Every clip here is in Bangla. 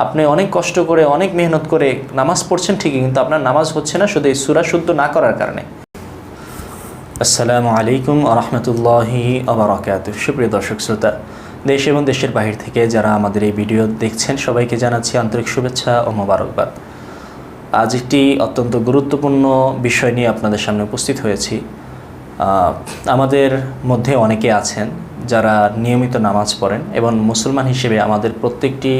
আপনি অনেক কষ্ট করে, অনেক মেহনত করে নামাজ পড়ছেন ঠিকই, কিন্তু আপনার নামাজ হচ্ছে না শুধু এই সুরা শুদ্ধ না করার কারণে। আসসালামু আলাইকুম আরহামতুল্লাহি আবরাকাত সুপ্রিয় দর্শক শ্রোতা, দেশ এবং দেশের বাহির থেকে যারা আমাদের এই ভিডিও দেখছেন, সবাইকে জানাচ্ছি আন্তরিক শুভেচ্ছা ও মোবারকবাদ। আজ একটি অত্যন্ত গুরুত্বপূর্ণ বিষয় নিয়ে আপনাদের সামনে উপস্থিত হয়েছি। আমাদের মধ্যে অনেকে আছেন যারা নিয়মিত নামাজ পড়েন এবং মুসলমান হিসেবে আমাদের প্রত্যেকটি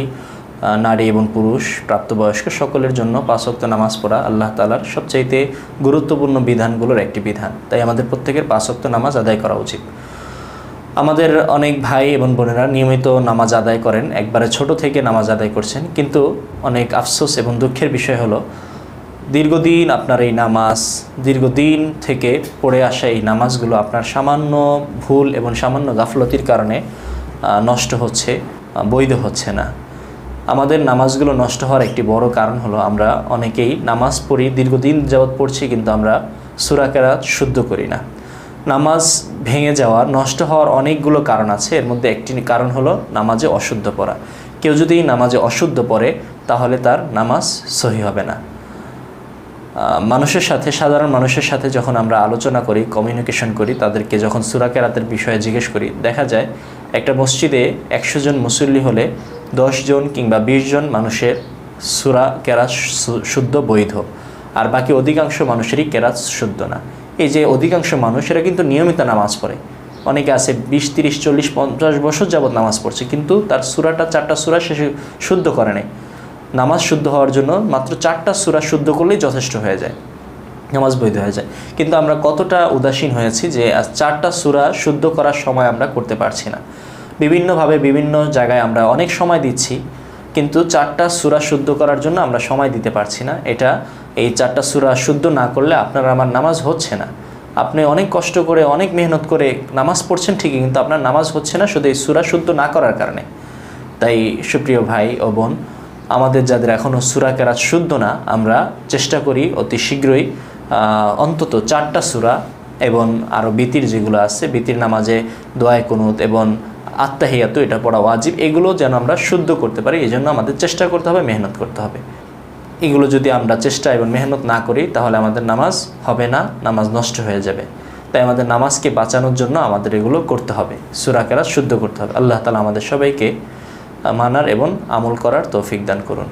নারী এবং পুরুষ প্রাপ্তবয়স্ক সকলের জন্য পাঁচক্ত নামাজ পড়া আল্লাহ তালার সবচাইতে গুরুত্বপূর্ণ বিধানগুলোর একটি বিধান। তাই আমাদের প্রত্যেকের পাঁচক্ত নামাজ আদায় করা উচিত। আমাদের অনেক ভাই এবং বোনেরা নিয়মিত নামাজ আদায় করেন, একবারে ছোট থেকে নামাজ আদায় করছেন। কিন্তু অনেক আফসোস এবং দুঃখের বিষয় হলো, দীর্ঘদিন আপনার এই নামাজ, দীর্ঘদিন থেকে পড়ে আসা এই নামাজগুলো আপনার সামান্য ভুল এবং সামান্য গাফলতির কারণে নষ্ট হচ্ছে বৈধ হচ্ছে না। আমাদের নামাজগুলো নষ্ট হওয়ার একটি বড় কারণ হলো আমরা অনেকেই নামাজ পড়ি, দীর্ঘদিন যাবৎ পড়ছি কিন্তু আমরা সুরাকেরাত শুদ্ধ করি না। নামাজ ভেঙে যাওয়ার, নষ্ট হওয়ার অনেকগুলো কারণ আছে। এর মধ্যে একটি কারণ হলো নামাজে অশুদ্ধ পড়া। কেউ যদি নামাজে অশুদ্ধ পড়ে, তাহলে তার নামাজ সহি হবে না। মানুষের সাথে, সাধারণ মানুষের সাথে যখন আমরা আলোচনা করি কমিউনিকেশন করি, তাদেরকে যখন সুরাকেরাতের বিষয়ে জিজ্ঞেস করি, দেখা যায় একটা মসজিদে একশো জন মুসল্লি হলে জন কিংবা বিশ জন মানুষের সুরা কেরাত শুদ্ধ বৈধ। আর বাকি অধিকাংশ মানুষেরই কেরাত শুদ্ধ না। এই যে অধিকাংশ মানুষ, এরা কিন্তু নিয়মিত নামাজ পড়ে। অনেকে আছে বিশ, তিরিশ, চল্লিশ, পঞ্চাশ বছর যাবৎ নামাজ পড়ছে, কিন্তু তার সুরাটা, চারটা সুরা শেষে শুদ্ধ করে নেই নামাজ শুদ্ধ হওয়ার জন্য মাত্র চারটা সুরা শুদ্ধ করলেই যথেষ্ট হয়ে যায়। নামাজ বৈধ হয়ে যায়। কিন্তু আমরা কতটা উদাসীন হয়েছি যে চারটা সুরা শুদ্ধ করার সময় আমরা করতে পারছি না। বিভিন্নভাবে বিভিন্ন জায়গায় আমরা অনেক সময় দিচ্ছি, কিন্তু চারটা সুরা শুদ্ধ করার জন্য আমরা সময় দিতে পারছি না। এটা, এই চারটা সুরা শুদ্ধ না করলে আপনার আমার নামাজ হচ্ছে না। আপনি অনেক কষ্ট করে, অনেক মেহনত করে নামাজ পড়ছেন ঠিকই, কিন্তু আপনার নামাজ হচ্ছে না শুধু এই সুরা শুদ্ধ না করার কারণে। তাই সুপ্রিয় ভাই ও বোন, আমাদের যাদের এখনও সুরা কেরাত শুদ্ধ না, আমরা চেষ্টা করি অতি শীঘ্রই অন্তত চারটা সুরা এবং আরও বিতির যেগুলো আছে, বিতির নামাজে দোয়ায় কুনুত এবং আত্মাহিয়াত, এটা পড়া ওয়াজিব, এগুলো যেন আমরা শুদ্ধ করতে পারি, এই জন্য আমাদের চেষ্টা করতে হবে, মেহনত করতে হবে। এগুলো যদি আমরা চেষ্টা এবং মেহনত না করি, তাহলে আমাদের নামাজ হবে না, নামাজ নষ্ট হয়ে যাবে। তাই আমাদের নামাজকে বাঁচানোর জন্য আমাদের এগুলো করতে হবে সুরাকেরা শুদ্ধ করতে হবে। আল্লাহ তালা আমাদের সবাইকে মানার এবং আমল করার তৌফিক দান করুন।